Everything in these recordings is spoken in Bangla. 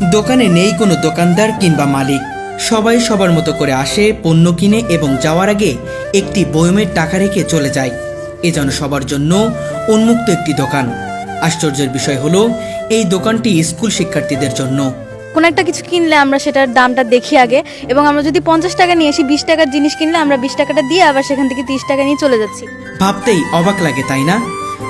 দোকানে নেই কোনো দোকানদার কিংবা মালিক। সবাই সবার মতো করে আসে পণ্য কিনে এবং যাওয়ার আগে একটি বয়মের টাকা রেখে চলে যায়। এ যেন সবার জন্য উন্মুক্ত একটি দোকান। আশ্চর্যের বিষয় হলো এই দোকানটি স্কুল শিক্ষার্থীদের জন্য। কোনো একটা কিছু কিনলে আমরা সেটার দামটা দেখি আগে এবং আমরা যদি পঞ্চাশ টাকা নিয়ে আসি বিশ টাকার জিনিস কিনলে আমরা বিশ টাকাটা দিয়ে আবার সেখান থেকে তিরিশ টাকা নিয়ে চলে যাচ্ছি। ভাবতেই অবাক লাগে তাই না?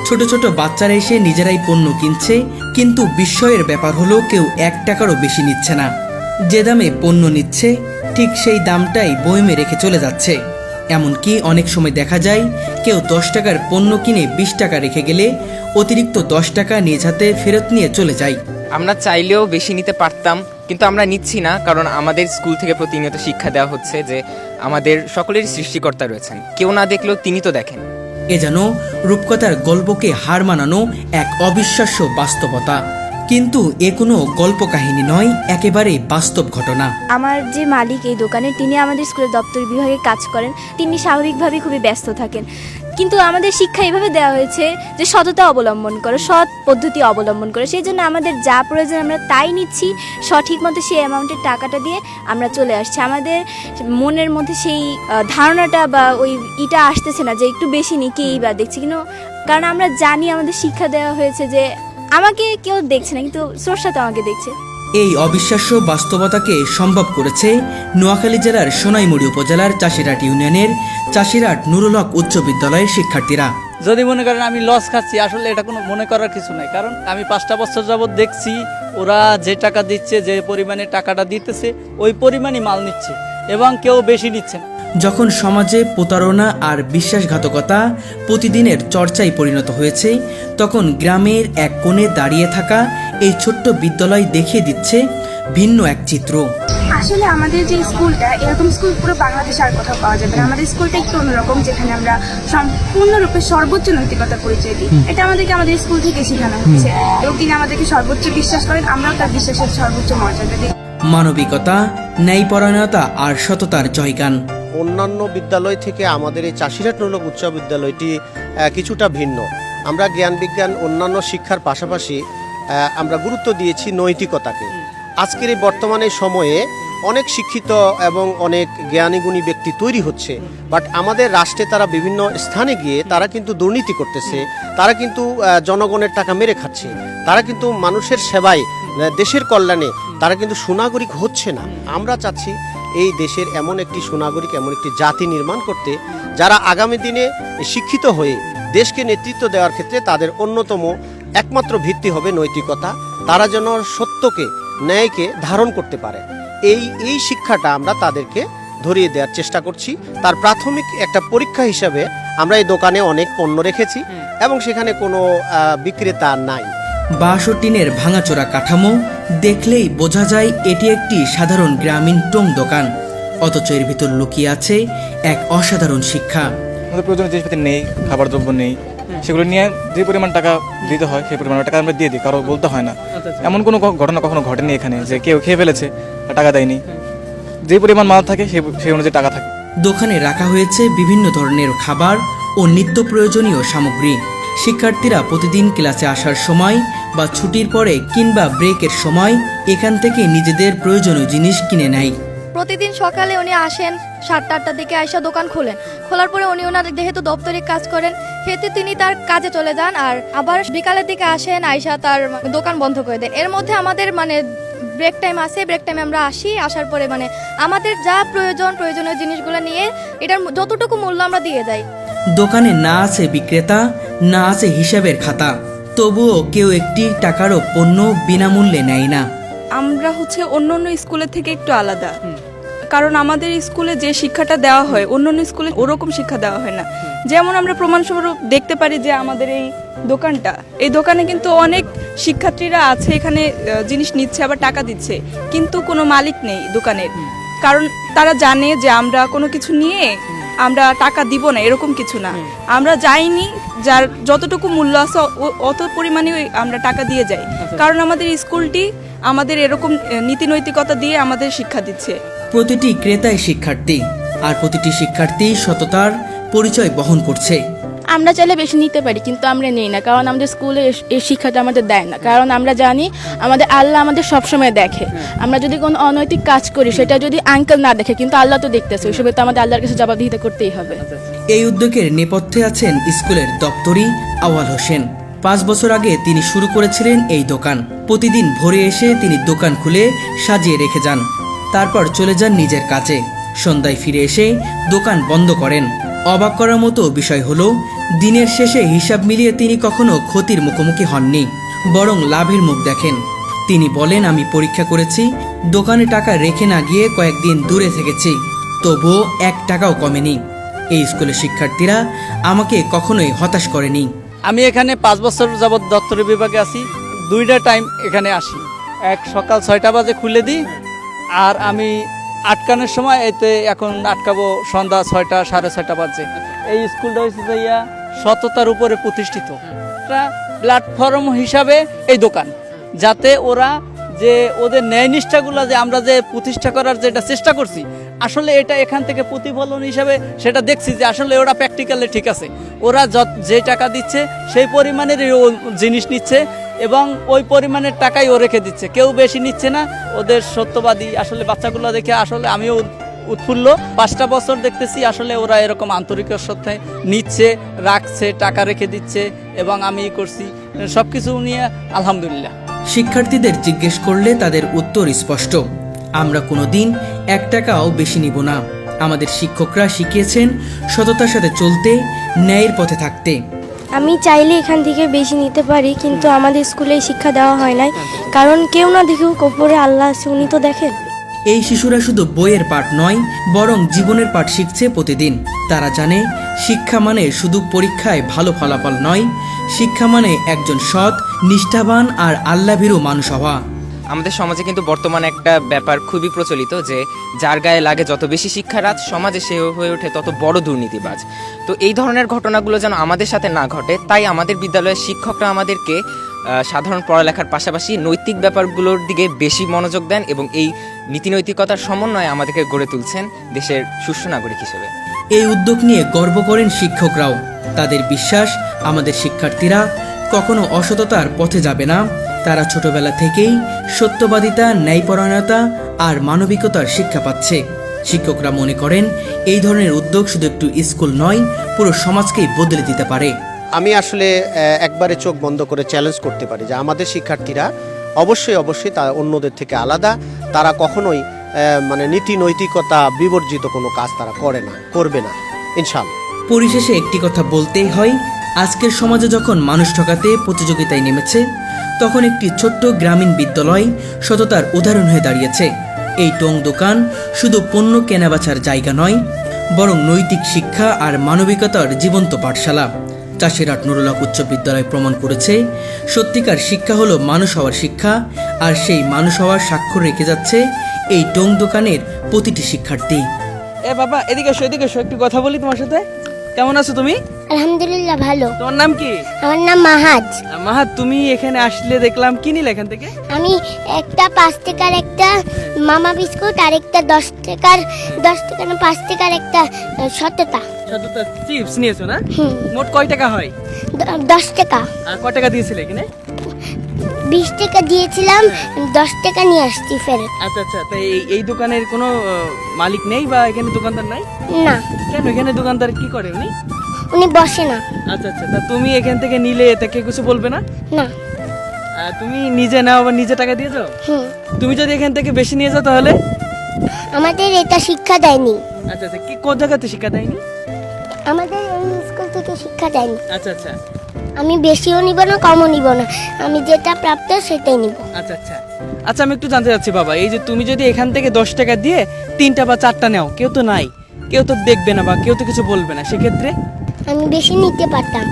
ছোট ছোট বাচ্চারা এসে নিজেরাই পণ্য কিনছে, কিন্তু বিস্ময়ের ব্যাপার হলো কেউ এক টাকারও বেশি নিচ্ছে না। যে দামে পণ্য নিচ্ছে, ঠিক সেই দামটাই বয়মে রেখে চলে যাচ্ছে। এমনকি অনেক সময় দেখা যায়, কেউ দশ টাকার পণ্য কিনে বিশ টাকা রেখে গেলে অতিরিক্ত দশ টাকা নিজ হাতে ফেরত নিয়ে চলে যায়। আমরা চাইলেও বেশি নিতে পারতাম, কিন্তু আমরা নিচ্ছি না, কারণ আমাদের স্কুল থেকে প্রতিনিয়ত শিক্ষা দেওয়া হচ্ছে যে আমাদের সকলেরই সৃষ্টিকর্তা রয়েছেন। কেউ না দেখলেও তিনি তো দেখেন। এ যেন রূপকথার গল্পকে হার মানানো এক অবিশ্বাস্য বাস্তবতা। কিন্তু এ কোনো গল্প কাহিনী নয়, একেবারে বাস্তব ঘটনা। আমার যে মালিক এই দোকানে, তিনি আমাদের স্কুলের দপ্তর বিভাগে কাজ করেন। তিনি স্বাভাবিকভাবেই খুবই ব্যস্ত থাকেন। কিন্তু আমাদের শিক্ষা এভাবে দেওয়া হয়েছে যে সততা অবলম্বন করো, সৎ পদ্ধতি অবলম্বন করো। সেই জন্য আমাদের যা প্রয়োজন আমরা তাই নিচ্ছি। সঠিক মতো সেই অ্যামাউন্টের টাকাটা দিয়ে আমরা চলে আসছি। আমাদের মনের মধ্যে সেই ধারণাটা বা ওই ইটা আসতেছে না যে একটু বেশি নিই কি বা দেখছি। কিন্তু কারণ আমরা জানি আমাদের শিক্ষা দেওয়া হয়েছে যে আমাকে কেউ দেখছে না কিন্তু স্রষ্টা তো আমাকে দেখছে। এই অবিশ্বাস্য বাস্তবতাকে সম্ভব করেছে নোয়াখালী জেলার সোনাইমুড়ি উপজেলার চাষিরাট ইউনিয়নের চাষিরাট নুরুল হক উচ্চ বিদ্যালয়ের শিক্ষার্থীরা। যদি মনে করেন আমি লস খাচ্ছি আসলে এটা কোনো মনে করার কিছু নাই কারণ আমি পাঁচটা বছর যাবৎ দেখছি ওরা যে টাকা দিচ্ছে যে পরিমাণে টাকাটা দিতেছে ওই পরিমাণই মাল নিচ্ছে এবং কেউ বেশি নিচ্ছে না। যখন সমাজে প্রতারণা আর বিশ্বাসঘাতকতা প্রতিদিনের চর্চায় পরিণত হয়েছে তখন গ্রামের এক কোণে দাঁড়িয়ে থাকা এই ছোট্ট বিদ্যালয় দেখিয়ে দিচ্ছে ভিন্ন এক চিত্র। আসলে আমাদের যে স্কুলটা এরকম স্কুল পুরো বাংলাদেশে আর কোথাও পাওয়া যাবে না। আমাদের স্কুলটা একটু অন্যরকম যেখানে আমরা সম্পূর্ণরূপে সর্বোচ্চ নৈতিকতা পরিচয় দিই। এটা আমাদেরকে আমাদের স্কুল থেকে শেখানো হচ্ছে। এবং তিনি আমাদেরকে সর্বোচ্চ বিশ্বাস করেন আমরাও তার বিশ্বাসের সর্বোচ্চ মর্যাদা দিই। মানবিকতা ন্যায়পরায়ণতা আর সততার জয়গান। অন্যান্য বিদ্যালয় থেকে আমাদের এই চাষিরাট নলক উচ্চ বিদ্যালয়টি কিছুটা ভিন্ন। আমরা জ্ঞান বিজ্ঞান অন্যান্য শিক্ষার পাশাপাশি আমরা গুরুত্ব দিয়েছি নৈতিকতাকে। আজকের এই বর্তমানে সময়ে অনেক শিক্ষিত এবং অনেক জ্ঞানীগুণী ব্যক্তি তৈরি হচ্ছে। বাট আমাদের রাষ্ট্রে তারা বিভিন্ন স্থানে গিয়ে তারা কিন্তু দুর্নীতি করতেছে। তারা কিন্তু জনগণের টাকা মেরে খাচ্ছে। তারা কিন্তু মানুষের সেবায় দেশের কল্যাণে তারা কিন্তু সুনাগরিক হচ্ছে না। আমরা চাচ্ছি এই দেশের এমন একটি সুনাগরিক এমন একটি জাতি নির্মাণ করতে যারা আগামী দিনে শিক্ষিত হয়ে দেশকে নেতৃত্ব দেওয়ার ক্ষেত্রে তাদের অন্যতম একমাত্র ভিত্তি হবে নৈতিকতা। তারা যেন সত্যকে ন্যায়কে ধারণ করতে পারে। এই এই শিক্ষাটা আমরা তাদেরকে ধরিয়ে দেওয়ার চেষ্টা করছি। তার প্রাথমিক একটা পরীক্ষা হিসাবে আমরা এই দোকানে অনেক পণ্য রেখেছি এবং সেখানে কোনো বিক্রেতা নাই। বাঁশ ও টিনের ভাঙাচোরা কাঠামো দেখলেই বোঝা যায় এটি একটি সাধারণ গ্রামীণ টং দোকান। অথচ এর ভিতর লুকিয়ে আছে এক অসাধারণ শিক্ষা। আমাদের প্রয়োজনীয় জিনিসপাতি নেই খাবার দ্রব্য নেই। সেগুলো নিয়ে যে পরিমাণ টাকা দিতে হয় সেই পরিমাণ টাকা আমরা দিয়ে দিই কারও বলতে হয় না। এমন কোনো ঘটনা কখনো ঘটেনি এখানে যে কেউ খেয়ে ফেলেছে টাকা দেয়নি। যে পরিমাণ মাল থাকে সেই সেই অনুযায়ী টাকা থাকে। দোকানে রাখা হয়েছে বিভিন্ন ধরনের খাবার ও নিত্য প্রয়োজনীয় সামগ্রী। শিক্ষার্থীরা প্রতিদিন ক্লাসে আসার সময় বা ছুটির পরে কিংবা ব্রেকের সময় এখান থেকে নিজেদের প্রয়োজনীয় জিনিস কিনে নেয়। প্রতিদিন সকালে উনি আসেন সাতটা আটটার দিকে আইসা দোকান খোলেন। খোলার পরে উনি ওনার যেহেতু দপ্তরে কাজ করেন সেহেতু তিনি তার কাজে চলে যান আর আবার বিকালের দিকে আসেন আইসা তার দোকান বন্ধ করে দেন এর মধ্যে আমাদের মানে ব্রেক টাইম আছে ব্রেক টাইমে আমরা আসি আসার পরে মানে আমাদের যা প্রয়োজন প্রয়োজনীয় জিনিসগুলো নিয়ে এটার যতটুকু মূল্য আমরা দিয়ে যাই। দোকানে না আছে বিক্রেতা না আছে হিসাবের খাতা। তবুও কেউ একটি টাকারও পণ্য বিনামূল্যে নেয় না। আমরা হচ্ছে অন্য অন্য স্কুলের থেকে একটু আলাদা। কারণ আমাদের স্কুলে যে শিক্ষাটা দেওয়া হয় অন্য অন্য স্কুলে ওরকম শিক্ষা দেওয়া হয় না। যেমন আমরা প্রমাণস্বরূপ দেখতে পারি যে আমাদের এই দোকানটা এই দোকানে কিন্তু অনেক শিক্ষার্থীরা আছে এখানে জিনিস নিচ্ছে আবার টাকা দিচ্ছে। কিন্তু কোনো মালিক নেই দোকানের। কারণ তারা জানে যে আমরা কোনো কিছু নিয়ে আমরা টাকা দিব না এরকম কিছু না। আমরা যাইনি যার যতটুকু মূল্য আছে অত পরিমাণে আমরা টাকা দিয়ে যাই। কারণ আমাদের স্কুলটি আমাদের এরকম নীতি নৈতিকতা দিয়ে আমাদের শিক্ষা দিচ্ছে। প্রতিটি ক্রেতাই শিক্ষার্থী আর প্রতিটি শিক্ষার্থী সততার পরিচয় বহন করছে। আমরা চাইলে বেশি নিতে পারি কিন্তু আমরা নেই না কারণ আমাদের স্কুলে এই শিক্ষাটা আমাদের দেয় না। কারণ আমরা জানি আমাদের আল্লাহ আমাদের সবসময় দেখে। আমরা যদি কোনো অনৈতিক কাজ করি সেটা যদি আঙ্কেল না দেখে কিন্তু আল্লাহ তো দেখতেছে ওইসবে তো আমাদের আল্লাহর কাছে জবাবদিহিতা করতেই হবে। এই উদ্যোগের নেপথ্যে আছেন স্কুলের দপ্তরি আওয়াল হোসেন। পাঁচ বছর আগে তিনি শুরু করেছিলেন এই দোকান। প্রতিদিন ভোরে এসে তিনি দোকান খুলে সাজিয়ে রেখে যান। তারপর চলে যান নিজের কাজে। সন্ধ্যায় ফিরে এসে দোকান বন্ধ করেন। অবাক করার মতো বিষয় হলো, দিনের শেষে হিসাব মিলিয়ে তিনি কখনো ক্ষতির মুখোমুখি হননি, বরং লাভের মুখ দেখেন। তিনি বলেন, আমি পরীক্ষা করেছি, দোকানে টাকা রেখে না গিয়ে কয়েকদিন দূরে থেকেছি, তবুও এক টাকাও কমেনি। এই স্কুলের শিক্ষার্থীরা আমাকে কখনোই হতাশ করেনি। আমি এখানে পাঁচ বছর যাবৎ দপ্তরি বিভাগে আছি, দুইটা টাইম এখানে আসি। এক সকাল ছয়টা বাজে খুলে দিই, আর আমি আটকানোর সময় এতে এখন আটকাবো সন্ধ্যা ছয়টা, সাড়ে ছয়টা বাজে এই স্কুলটা হচ্ছে যাইয়া সততার উপরে প্রতিষ্ঠিত। প্ল্যাটফর্ম হিসাবে এই দোকান, যাতে ওরা যে ওদের ন্যায় নিষ্ঠাগুলো যে আমরা যে প্রতিষ্ঠা করার যেটা চেষ্টা করছি, আসলে এটা এখান থেকে প্রতিফলন হিসাবে সেটা দেখছি যে আসলে ওরা প্র্যাকটিক্যালি ঠিক আছে। ওরা যে টাকা দিচ্ছে, সেই পরিমাণের জিনিস নিচ্ছে এবং ওই পরিমাণের টাকাই ও রেখে দিচ্ছে। কেউ বেশি নিচ্ছে না। ওদের সত্যবাদী আসলে বাচ্চাগুলো দেখে আসলে আমিও উৎ- উৎফুল্ল। পাঁচটা বছর দেখতেছি আসলে ওরা এরকম আন্তরিকের সাথে নিচ্ছে, রাখছে, টাকা রেখে দিচ্ছে এবং আমি করছি। সব কিছু নিয়ে আলহামদুলিল্লাহ। শিক্ষার্থীদের জিজ্ঞেস করলে তাদের উত্তর স্পষ্ট। আমরা কোনোদিন এক টাকাও বেশি নিব না। আমাদের শিক্ষকরা শিখিয়েছেন সততার সাথে চলতে, ন্যায়ের পথে থাকতে। আমি চাইলে এখান থেকে বেশি নিতে পারি, কিন্তু আমাদের স্কুলে শিক্ষা দেওয়া হয় নাই। কারণ কেউ না দেখেও কপরে আল্লাহ আছে, উনি তো দেখেন। এই শিশুরা শুধু বইয়ের পাঠ নয়, বরং জীবনের পাঠ শিখছে প্রতিদিন। তারা জানে, শিক্ষা মানে শুধু পরীক্ষায় ভালো ফলাফল নয়, শিক্ষা মানে একজন সৎ, নিষ্ঠাবান আর আল্লাভীরু মানুষ হওয়া। আমাদের সমাজে কিন্তু বর্তমানে একটা ব্যাপার খুবই প্রচলিত যে যার গায়ে লাগে যত বেশি শিক্ষারাজ, সমাজে সে হয়ে ওঠে তত বড় দুর্নীতিবাজ। তো এই ধরনের ঘটনাগুলো যেন আমাদের সাথে না ঘটে, তাই আমাদের বিদ্যালয়ের শিক্ষকরা আমাদেরকে সাধারণ পড়ালেখার পাশাপাশি নৈতিক ব্যাপারগুলোর দিকে বেশি মনোযোগ দেন এবং এই নীতি নৈতিকতার সমন্বয়ে আমাদেরকে গড়ে তুলছেন দেশের সুষ্ঠু নাগরিক হিসেবে। এই উদ্যোগ নিয়ে গর্ব করেন শিক্ষকরাও। তাদের বিশ্বাস, আমাদের শিক্ষার্থীরা কখনো অসততার পথে যাবে না। তারা ছোটবেলা থেকেই সত্যবাদিতা ন্যায়পরায়ণতা আর মানবিকতার শিক্ষা পাচ্ছে। শিক্ষকরা মনে করেন এই ধরনের উদ্যোগ শুধু একটু স্কুল নয় পুরো সমাজকেই বদলে দিতে পারে। আমি আসলে একবারে চোখ বন্ধ করে চ্যালেঞ্জ করতে পারি যে আমাদের শিক্ষার্থীরা অবশ্যই অবশ্যই তা অন্যদের থেকে আলাদা। তারা কখনোই মানে নীতি নৈতিকতা বিবর্জিত কোনো কাজ তারা করে না করবে না ইনশাল্লাহ পরিশেষে একটি কথা বলতেই হয় আজকের সমাজে যখন মানুষ ঠকাতে প্রতিযোগিতায় নেমেছে, তখন একটি ছোট্ট গ্রামীণ বিদ্যালয় সততার উদাহরণ হয়ে দাঁড়িয়েছে। এই টং দোকান শুধু পণ্য কেনাবেচার জায়গা নয়, বরং নৈতিক শিক্ষা আর মানবিকতার জীবন্ত পাঠশালা। চাষিরাট নুরুল্লাহ উচ্চ বিদ্যালয় প্রমাণ করেছে, সত্যিকার শিক্ষা হলো মানুষ হওয়ার শিক্ষা, আর সেই মানুষ হওয়ার স্বাক্ষর রেখে যাচ্ছে এই টং দোকানের প্রতিটি শিক্ষার্থী। এ বাবা, এদিকে এসো, এদিকে একটু কথা বলি তোমার সাথে। কেমন আছো তুমি? আলহামদুলিল্লাহ ভালো। তোমার নাম কি? আমার নাম মাহাজ। মাহা তুমি এখানে আসলে দেখলাম কি নিলে এখান থেকে? আমি একটা পাঁচ টাকার একটা মামা বিস্কুট আর একটা দশ টাকার দশ টাকা না পাঁচ টাকার একটা সততা। সততা চিপস নিয়েছো না? মোট কয় টাকা হয়? দশ টাকা। আর কয় টাকা দিয়েছিলে এখানে? বিশ টাকা দিয়েছিলাম দশ টাকা নিয়ে আসছি ফেরত। আচ্ছা আচ্ছা তাই এই দোকানের কোনো মালিক নেই বা এখানে দোকানদার নাই? না। কেন এখানে দোকানদার কি করে উনি? উনি বসে না। আচ্ছা আচ্ছা তা তুমি এখান থেকে নিলে তাকে কিছু বলবে না? না। তুমি নিজে নাও বা নিজে টাকা দিয়ে যাও? হুম। তুমি যদি এখান থেকে বেশি নিয়ে যাও তাহলে? আমাদের এটা শিক্ষা দেয়নি। আচ্ছা আচ্ছা কি কোন জায়গাতে শিক্ষা দেয়নি? আমাদের এই স্কুল থেকে শিক্ষা দেয়নি। আচ্ছা আচ্ছা। আমি বেশিও নিব না কমও নিব না। আমি যেটা প্রাপ্ত সেটাই নিব। আচ্ছা আচ্ছা। আচ্ছা আমি একটু জানতে চাচ্ছি বাবা এই যে তুমি যদি এখান থেকে দশ টাকা দিয়ে তিনটা বা চারটা নাও কেউ তো নাই কেউ তো দেখবে না বা কেউ তো কিছু বলবে না সেক্ষেত্রে? আমি বেশি নিতে পারতাম।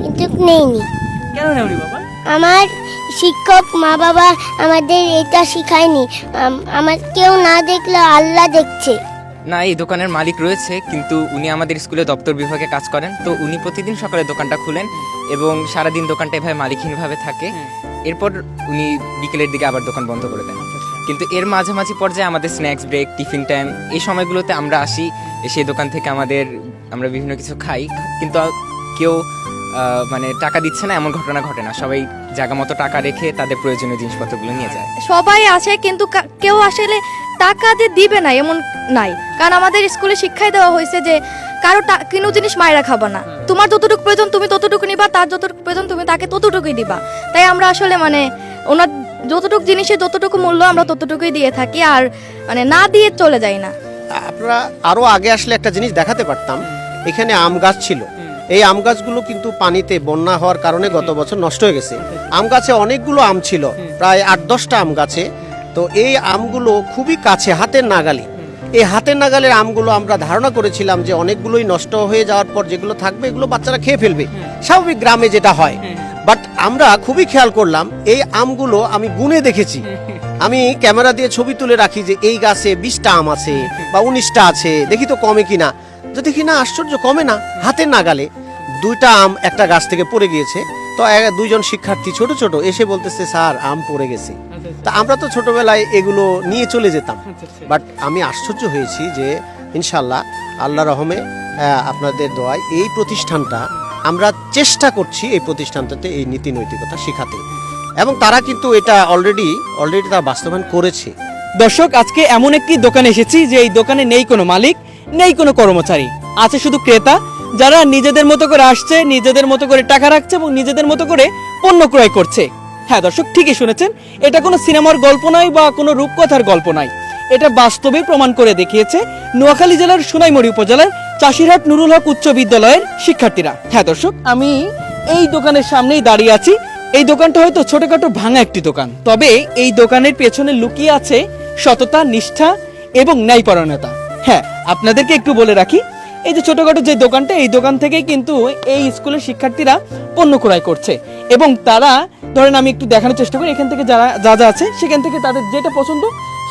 কিন্তু নেইনি। কেন নেওনি বাবা? আমার শিক্ষক মা বাবা আমাদের এটা শিখায়নি। আমার কেউ না দেখলে আল্লাহ দেখছে। না এই দোকানের মালিক রয়েছে কিন্তু উনি আমাদের স্কুলে দপ্তর বিভাগে কাজ করেন। তো উনি প্রতিদিন সকালে দোকানটা খুলেন এবং সারাদিন দোকানটা এভাবে মালিকহীনভাবে থাকে। এরপর উনি বিকেলের দিকে আবার দোকান বন্ধ করে দেন। কিন্তু এর মাঝামাঝি পর্যায়ে আমাদের স্ন্যাক্স ব্রেক টিফিন টাইম এই সময়গুলোতে আমরা আসি সেই দোকান থেকে আমাদের আমরা বিভিন্ন কিছু খাই। কিন্তু কেউ মানে টাকা দিচ্ছে না এমন ঘটনা ঘটে না। সবাই জায়গা মতো টাকা রেখে তাদের প্রয়োজনীয় জিনিসপত্রগুলো নিয়ে যায়। সবাই আসে কিন্তু কেউ আসলে টাকা দিয়ে দিবে না এমন নাই। কারণ আমাদের স্কুলে শিক্ষাই দেওয়া হয়েছে যে কারও কোনো জিনিস মায়েরা খাবা না। তোমার যতটুকু প্রয়োজন তুমি ততটুকু নিবা তার যতটুকু প্রয়োজন তুমি তাকে ততটুকুই দিবা। তাই আমরা আসলে মানে ওনার যতটুকু জিনিসের যতটুকু মূল্য আমরা ততটুকুই দিয়ে থাকি আর মানে না দিয়ে চলে যাই না। আপনারা আরও আগে আসলে একটা জিনিস দেখাতে পারতাম। এখানে আম গাছ ছিল। এই আম গাছগুলো কিন্তু পানিতে বন্যা হওয়ার কারণে গত বছর নষ্ট হয়ে গেছে। আম গাছে অনেকগুলো আম ছিল, প্রায় আট দশটা আম গাছে। তো এই আমগুলো খুবই কাছে, হাতের নাগালে। এই হাতের নাগালের আমগুলো আমরা ধারণা করেছিলাম যে অনেকগুলোই নষ্ট হয়ে যাওয়ার পর যেগুলো থাকবে এগুলো বাচ্চারা খেয়ে ফেলবে। স্বাভাবিক গ্রামে যেটা হয় বাট আমরা খুবই খেয়াল করলাম এই আমগুলো আমি গুনে দেখেছি। আমি ক্যামেরা দিয়ে ছবি তুলে রাখি যে এই গাছে বিশটা আম আছে বা উনিশটা আছে দেখি তো কমে কিনা। তো দেখি না আশ্চর্য কমে না হাতের নাগালে। দুইটা আম একটা গাছ থেকে পড়ে গিয়েছে তো দুইজন শিক্ষার্থী ছোট ছোট এসে বলতেছে স্যার আম পড়ে গেছে। তা আমরা তো ছোটবেলায় এগুলো নিয়ে চলে যেতাম। বাট আমি আশ্চর্য হয়েছি যে ইনশাল্লাহ আল্লাহ রহমে আপনাদের দোয়ায় এই প্রতিষ্ঠানটা আমরা চেষ্টা করছি এই প্রতিষ্ঠানটাতে এই নীতি নৈতিকতা শেখাতে। এবং তারা কিন্তু এটা অলরেডি অলরেডি তারা বাস্তবায়ন করেছে। দর্শক, আজকে এমন একটি দোকানে এসেছি যে এই দোকানে নেই কোনো মালিক, নেই কোনো কর্মচারী। আছে শুধু ক্রেতা, যারা নিজেদের মতো করে আসছে, নিজেদের মতো করে টাকা রাখছে এবং নিজেদের মতো করে পণ্য ক্রয় করছে। হ্যাঁ দর্শক, ঠিকই শুনেছেন, এটা কোনো সিনেমার গল্প নয় বা কোনো রূপকথার গল্প নয়। এটা বাস্তবে প্রমাণ করে দেখিয়েছে নোয়াখালী জেলার সোনাইমুড়ি উপজেলার চাষিরহাট নুরুল হক উচ্চ বিদ্যালয়ের শিক্ষার্থীরা। হ্যাঁ দর্শক, আমি এই দোকানের সামনেই দাঁড়িয়ে আছি। এই দোকানটা হয়তো ছোটখাটো ভাঙা একটি দোকান। তবে এই দোকানের পেছনে লুকিয়ে আছে সততা, নিষ্ঠা এবং ন্যায়পরায়ণতা। হ্যাঁ আপনাদেরকে একটু বলে রাখি, এই যে ছোটখাটো যে দোকানটা, এই দোকান থেকেই কিন্তু এই স্কুলের শিক্ষার্থীরা পণ্য ক্রয় করছে। এবং তারা, ধরেন আমি একটু দেখানোর চেষ্টা করি, এখান থেকে যারা, যা যা আছে, সেখান থেকে তাদের যেটা পছন্দ,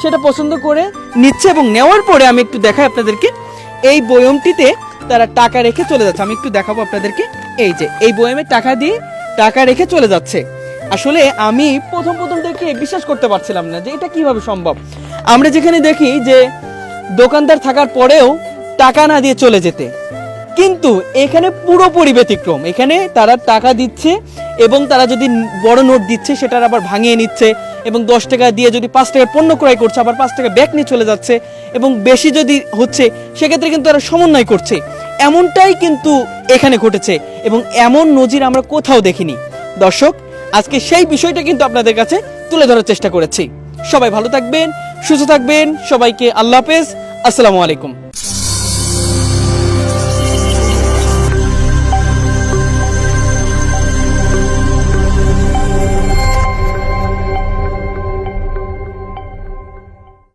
সেটা পছন্দ করে নিচ্ছে এবং নেওয়ার পরে আমি একটু দেখাই আপনাদেরকে। এই বয়মটিতে তারা টাকা রেখে চলে যাচ্ছে। আমি একটু দেখাবো আপনাদেরকে। এই যে, এই বয়মে টাকা দিয়ে টাকা রেখে চলে যাচ্ছে। আসলে আমি প্রথম প্রথম দেখে বিশ্বাস করতে পারছিলাম না যে এটা কীভাবে সম্ভব। আমরা যেখানে দেখি যে দোকানদার থাকার পরেও টাকা না দিয়ে চলে যেতে। কিন্তু এখানে পুরোপুরি ব্যতিক্রম। এখানে তারা টাকা দিচ্ছে এবং তারা যদি বড় নোট দিচ্ছে, সেটার আবার ভাঙিয়ে নিচ্ছে। এবং দশ টাকা দিয়ে যদি পাঁচ টাকার পণ্য ক্রয় করছে, আবার পাঁচ টাকা ব্যাগ নিয়ে চলে যাচ্ছে, এবং বেশি যদি হচ্ছে, সেক্ষেত্রে কিন্তু তারা সমন্বয় করছে। এমনটাই কিন্তু এখানে ঘটেছে, এবং এমন নজির আমরা কোথাও দেখিনি। দর্শক, আজকে সেই বিষয়টা কিন্তু আপনাদের কাছে তুলে ধরার চেষ্টা করেছি। সবাই ভালো থাকবেন, সুস্থ থাকবেন, সবাইকে আল্লাহ হাফেজ, আসসালামু আলাইকুম।